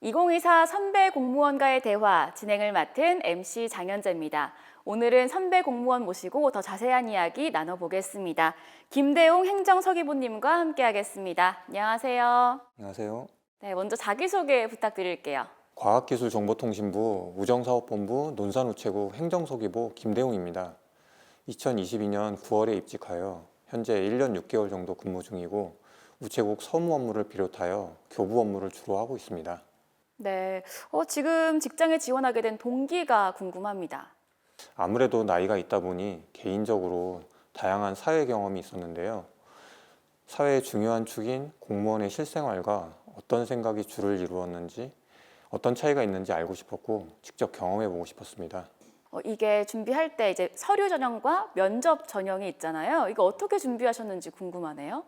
2024 선배 공무원과의 대화 진행을 맡은 MC 장현재입니다. 오늘은 선배 공무원 모시고 더 자세한 이야기 나눠보겠습니다. 김대웅 행정서기부님과 함께하겠습니다. 안녕하세요. 안녕하세요. 네, 먼저 자기소개 부탁드릴게요. 과학기술정보통신부 우정사업본부 논산우체국 행정서기부 김대웅입니다. 2022년 9월에 입직하여 현재 1년 6개월 정도 근무 중이고 우체국 서무 업무를 비롯하여 교부 업무를 주로 하고 있습니다. 네, 어, 지금 직장에 지원하게 된 동기가 궁금합니다. 아무래도 나이가 있다 보니 개인적으로 다양한 사회 경험이 있었는데요. 사회의 중요한 축인 공무원의 실생활과 어떤 생각이 주를 이루었는지 어떤 차이가 있는지 알고 싶었고 직접 경험해 보고 싶었습니다. 어, 이게 준비할 때 이제 서류 전형과 면접 전형이 있잖아요. 이거 어떻게 준비하셨는지 궁금하네요.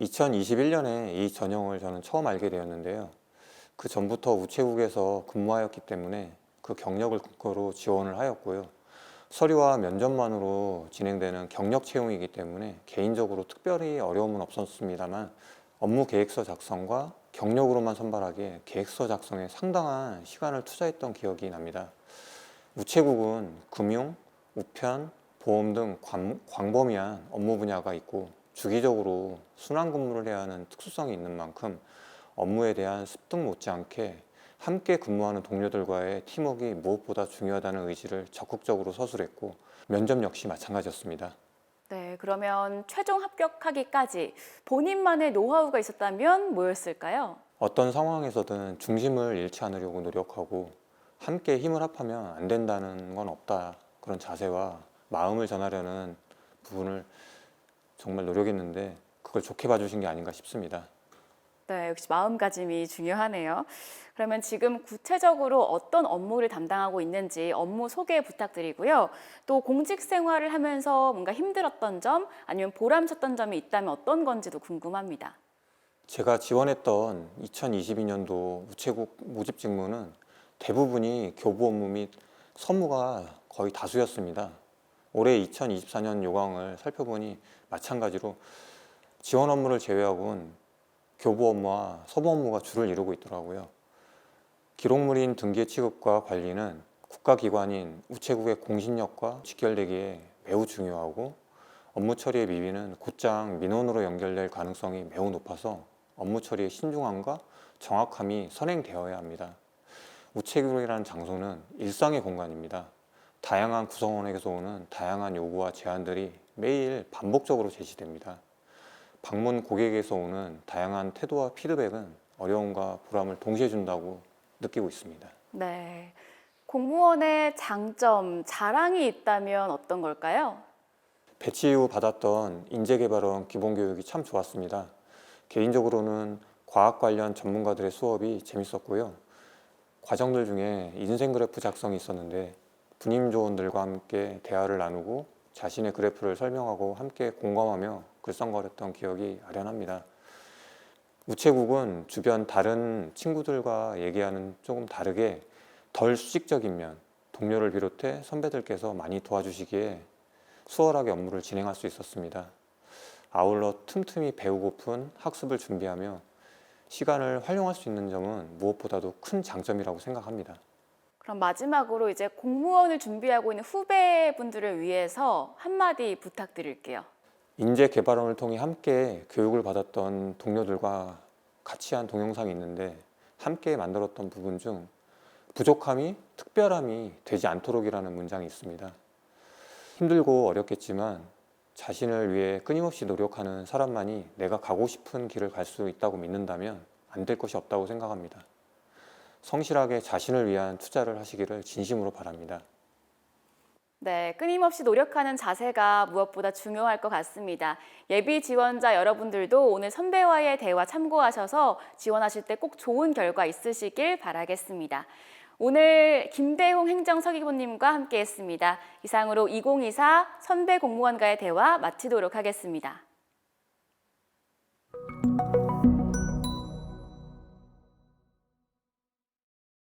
2021년에 이 전형을 저는 처음 알게 되었는데요. 그 전부터 우체국에서 근무하였기 때문에 그 경력을 근거로 지원을 하였고요. 서류와 면접만으로 진행되는 경력 채용이기 때문에 개인적으로 특별히 어려움은 없었습니다만 업무 계획서 작성과 경력으로만 선발하기에 계획서 작성에 상당한 시간을 투자했던 기억이 납니다. 우체국은 금융, 우편, 보험 등 광, 광범위한 업무 분야가 있고 주기적으로 순환 근무를 해야 하는 특수성이 있는 만큼 업무에 대한 습득 못지않게 함께 근무하는 동료들과의 팀워크가 무엇보다 중요하다는 의지를 적극적으로 서술했고 면접 역시 마찬가지였습니다. 네, 그러면 최종 합격하기까지 본인만의 노하우가 있었다면 뭐였을까요? 어떤 상황에서든 중심을 잃지 않으려고 노력하고 함께 힘을 합하면 안 된다는 건 없다 그런 자세와 마음을 전하려는 부분을 정말 노력했는데 그걸 좋게 봐주신 게 아닌가 싶습니다. 네, 역시 마음가짐이 중요하네요. 그러면 지금 구체적으로 어떤 업무를 담당하고 있는지 업무 소개 부탁드리고요. 또 공직 생활을 하면서 뭔가 힘들었던 점 아니면 보람찼던 점이 있다면 어떤 건지도 궁금합니다. 제가 지원했던 2022년도 우체국 모집 직무는 대부분이 교부 업무 및 서무가 거의 다수였습니다. 올해 2024년 요강을 살펴보니 마찬가지로 지원 업무를 제외하고는 교부 업무와 서무 업무가 주를 이루고 있더라고요. 기록물인 등기 취급과 관리는 국가기관인 우체국의 공신력과 직결되기에 매우 중요하고 업무 처리의 미비는 곧장 민원으로 연결될 가능성이 매우 높아서 업무 처리의 신중함과 정확함이 선행되어야 합니다. 우체국이라는 장소는 일상의 공간입니다. 다양한 구성원에게서 오는 다양한 요구와 제안들이 매일 반복적으로 제시됩니다. 방문 고객에서 오는 다양한 태도와 피드백은 어려움과 보람을 동시에 준다고 느끼고 있습니다. 네. 공무원의 장점, 자랑이 있다면 어떤 걸까요? 배치 이후 받았던 인재개발원 기본교육이 참 좋았습니다. 개인적으로는 과학 관련 전문가들의 수업이 재밌었고요. 과정들 중에 인생 그래프 작성이 있었는데 분임 조원들과 함께 대화를 나누고 자신의 그래프를 설명하고 함께 공감하며 글썽거렸던 기억이 아련합니다. 우체국은 주변 다른 친구들과 얘기하는 조금 다르게 덜 수직적인 면, 동료를 비롯해 선배들께서 많이 도와주시기에 수월하게 업무를 진행할 수 있었습니다. 아울러 틈틈이 배우고픈 학습을 준비하며 시간을 활용할 수 있는 점은 무엇보다도 큰 장점이라고 생각합니다. 그럼 마지막으로 이제 공무원을 준비하고 있는 후배분들을 위해서 한마디 부탁드릴게요. 인재 개발원을 통해 함께 교육을 받았던 동료들과 같이 한 동영상이 있는데 함께 만들었던 부분 중 부족함이 특별함이 되지 않도록이라는 문장이 있습니다. 힘들고 어렵겠지만 자신을 위해 끊임없이 노력하는 사람만이 내가 가고 싶은 길을 갈 수 있다고 믿는다면 안 될 것이 없다고 생각합니다. 성실하게 자신을 위한 투자를 하시기를 진심으로 바랍니다. 네, 끊임없이 노력하는 자세가 무엇보다 중요할 것 같습니다. 예비 지원자 여러분들도 오늘 선배와의 대화 참고하셔서 지원하실 때 꼭 좋은 결과 있으시길 바라겠습니다. 오늘 김대홍 행정서기부님과 함께했습니다. 이상으로 2024 선배 공무원과의 대화 마치도록 하겠습니다.